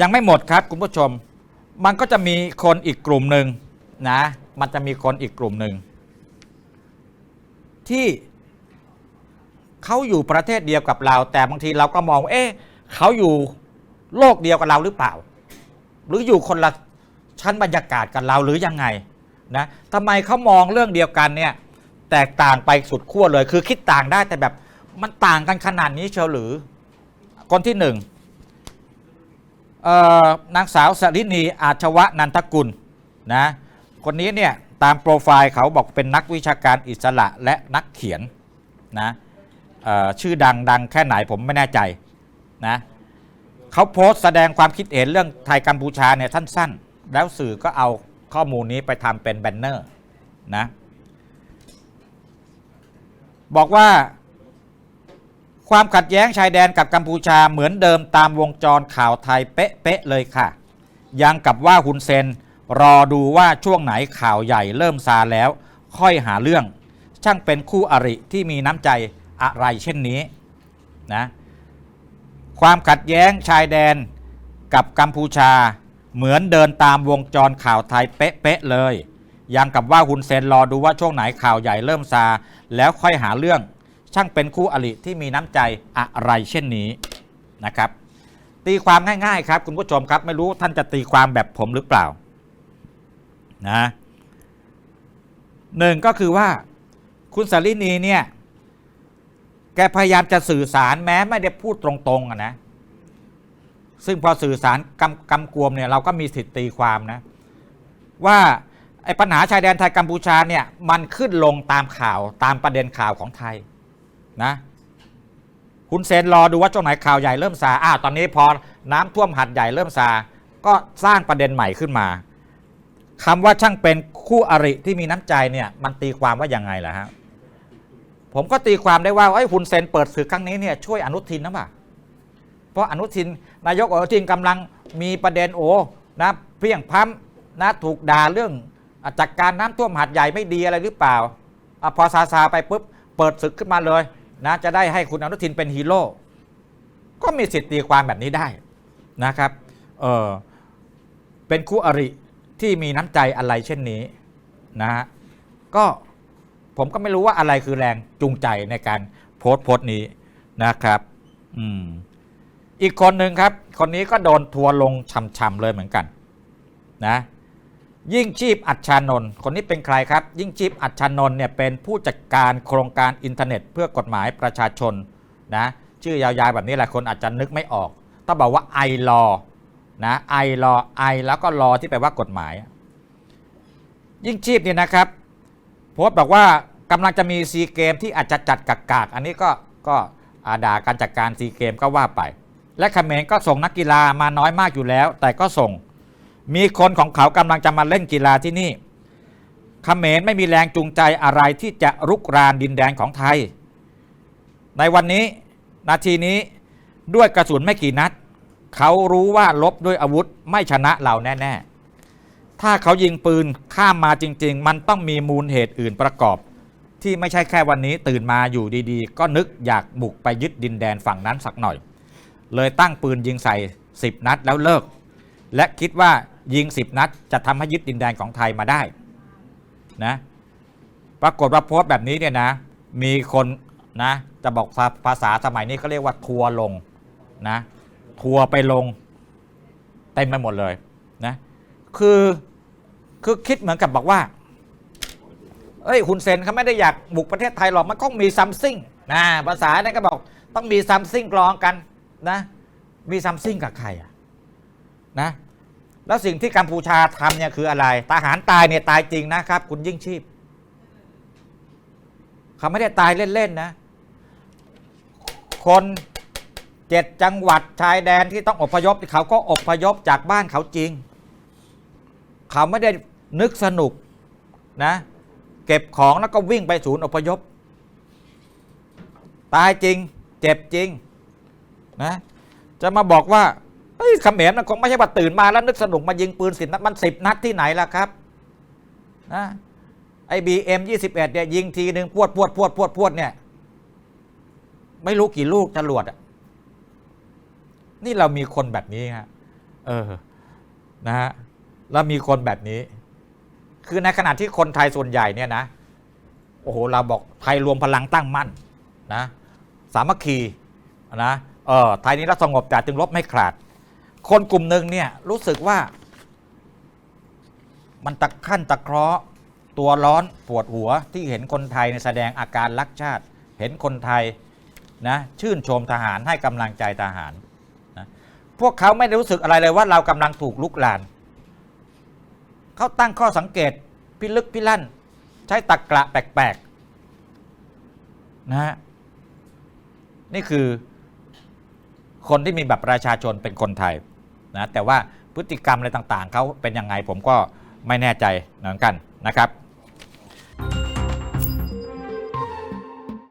ยังไม่หมดครับคุณผู้ชม มันก็จะมีคนอีกกลุ่มหนึ่งนะ มันจะมีคนอีกกลุ่มหนึ่ง ที่เขาอยู่ประเทศเดียวกับเรา แต่บางทีเราก็มองเอ๊ะเขาอยู่โลกเดียวกับเราหรือเปล่า หรืออยู่คนละชั้นบรรยากาศกับเราหรือยังไงนะทำไมเขามองเรื่องเดียวกันเนี่ยแตกต่างไปสุดขั้วเลย คือคิดต่างได้แต่แบบมันต่างกันขนาดนี้เชียวหรือคนที่หนึ่ง นางสาวสรินีอาชวะนันทกุลนะคนนี้เนี่ยตามโปรไฟล์เขาบอกเป็นนักวิชาการอิสระและนักเขียนนะชื่อดังดังแค่ไหนผมไม่แน่ใจนะเขาโพสต์แสดงความคิดเห็นเรื่องไทยกัมพูชาเนี่ยสั้นๆ แล้วสื่อก็เอาข้อมูลนี้ไปทำเป็นแบนเนอร์นะบอกว่า ความขัดแย้งชายแดนกับกัมพูชาเหมือนเดิมตามวงจรข่าวไทยเป๊ะๆเลยค่ะ ยังกับว่าฮุนเซน รอดูว่าช่วงไหนข่าวใหญ่เริ่มซาแล้ว ค่อยหาเรื่อง ช่างเป็นคู่อริที่มีน้ำใจอะไรเช่นนี้นะความขัดแย้งชายแดนกับกัมพูชา เหมือนเดินตามวงจรข่าวไทยเป๊ะๆเลยยังกับว่าฮุนเซนรอดูว่าช่วงไหนข่าวใหญ่เริ่มซาแล้วค่อยหาเรื่อง ช่างเป็นคู่อริที่มีน้ำใจอะไรเช่นนี้นะครับ ตีความง่ายๆครับคุณผู้ชมครับไม่รู้ท่านจะตีความแบบผมหรือเปล่านะหนึ่งก็คือว่าคุณสารินีเนี่ย แกพยายามจะสื่อสารแม้ไม่ได้พูดตรงๆนะซึ่งพอสื่อสารกำกำกวมเนี่ยเราก็มีสิทธิตีความนะ ว่าไอ้ปัญหาชายแดนไทยกัมพูชาเนี่ยมันขึ้นลงตามข่าวตามประเด็นข่าวของไทย นะคุณเซนรอดูว่าช่วงไหนข่าวใหญ่เริ่มซาอ้าวตอนนี้พอน้ำท่วมหัดใหญ่เริ่มซาก็สร้างประเด็นใหม่ขึ้นมาคำว่าช่างเป็นคู่อริที่มีน้ำใจเนี่ยมันตีความว่ายังไงล่ะฮะผมก็ตีความได้ว่าไอ้คุณเซนเปิดศึกครั้งนี้เนี่ยช่วยอนุทินนะป่ะเพราะอนุทินนายกอนุทินกำลังมีประเด็นโอ้นะเพียงพร้ำนะถูกด่าเรื่องจัดการน้ำท่วมหัดใหญ่ไม่ดีอะไรหรือเปล่าอพอซาซาไปปุ๊บเปิดศึกขึ้นมาเลย นะจะได้ให้คุณอนุทินเป็นฮีโร่ก็มีสิทธิ์ตีความแบบนี้ได้นะครับเออเป็นคู่อริที่มีน้ำใจอะไรเช่นนี้นะฮะก็ผมก็ไม่รู้ว่าอะไรคือแรงจูงใจในการโพสต์โพสต์นี้นะครับอืมอีกคนหนึ่งครับ คนนี้ก็โดนทัวร์ลงช่ำๆเลยเหมือนกัน นะ ยิ่งชีพอัจฉานนท์คนนี้เป็นใครครับ ยิ่งชีพอัจฉานนท์เนี่ยเป็นผู้จัดการโครงการอินเทอร์เน็ต เพื่อกฎหมายประชาชนนะชื่อยาวๆแบบนี้หลายคนอาจจะนึกไม่ออก ต้องบอกว่าไอรอนะไอรอไอแล้วก็รอที่แปลว่ากฎหมาย ยิ่งชีพเนี่ยนะครับโพสต์บอกว่ากำลังจะมีซีเกมที่อาจจะจัดกากๆอันนี้ก็ก็อาด่าการจัดการซีเกมก็ว่าไป และเขมรก็ส่งนักกีฬามาน้อยมากอยู่แล้ว แต่ก็ส่ง มีคนของเขากำลังจะมาเล่นกีฬาที่นี่เขมรไม่มีแรงจูงใจอะไรที่จะรุกรานดินแดนของไทย ในวันนี้นาทีนี้ด้วยกระสุนไม่กี่นัด เขารู้ว่าลบด้วยอาวุธไม่ชนะเราแน่ๆ ถ้าเขายิงปืนข้ามมาจริง ๆ มันต้องมีมูลเหตุอื่นประกอบ ที่ไม่ใช่แค่วันนี้ตื่นมาอยู่ดีๆ ก็นึกอยากบุกไปยึดดินแดนฝั่งนั้นสักหน่อย เลยตั้งปืนยิงใส่ 10 นัดแล้วเลิก และคิดว่ายิง 10 นัด จะทำให้ยึดดินแดนของไทยมาได้นะปรากฏว่าโพสต์แบบนี้เนี่ยนะ มีคนนะจะบอกภาษาสมัยนี้เขาเรียกว่าทัวร์ลงนะทัวร์ไปลงเต็มไปหมดเลยนะคือคือคิดเหมือนกับบอกว่า เอ้ยคุณเซนเขาไม่ได้อยากบุกประเทศไทยหรอกมันต้องมีซัมซิงนะภาษาเนี่ยก็บอกต้องมีซัมซิงกรองกันนะ มีซัมซิงกับใครอะ นะแล้วสิ่งที่กัมพูชาทำเนี่ยคืออะไรทหารตายเนี่ยตายจริงนะครับ คุณยิ่งชีพเขาไม่ได้ตายเล่นๆนะ คนเจ็ดจังหวัดชายแดนที่ต้องอพยพเขาก็อพยพจากบ้านเขาจริง เขาไม่ได้นึกสนุกนะเก็บของแล้วก็วิ่งไปศูนย์อพยพ ตายจริง เจ็บจริงนะจะมาบอกว่า เฮ้ยเขมรมันคงไม่ใช่ว่าตื่นมาแล้วนึกสนุกมายิงปืนสิบนัดมันสิบนัดที่ไหนล่ะครับนะไอ้บีเอ็มยี่สิบเอ็ดเนี่ยยิงทีหนึ่งพวดพวดพวดพวดพวดเนี่ย ไม่รู้กี่ลูกจรวดอะนี่เรามีคนแบบนี้ฮะเออนะฮะแล้วมีคนแบบนี้ คือในขณะที่คนไทยส่วนใหญ่เนี่ยนะโอ้โหเราบอกไทยรวมพลังตั้งมั่นนะสามัคคีนะเออไทยนี้รัสงบแต่จึงลบไม่ขาด คนกลุ่มหนึ่งเนี่ยรู้สึกว่า มันตะขั้นตะเคราะห์ตัวร้อนปวดหัวที่เห็นคนไทยในแสดงอาการรักชาติ เห็นคนไทยนะชื่นชมทหารให้กำลังใจทหารนะพวกเขาไม่ได้รู้สึกอะไรเลยว่าเรากำลังถูกลุกลานเขาตั้งข้อสังเกตพิลึกพิลั่น ใช้ตักกระแปลกๆนะฮะนี่คือ คนที่มีแบบประชาชนเป็นคนไทยนะแต่ว่าพฤติกรรมอะไรต่างๆเขาเป็นยังไงผมก็ไม่แน่ใจเหมือนกันนะครับ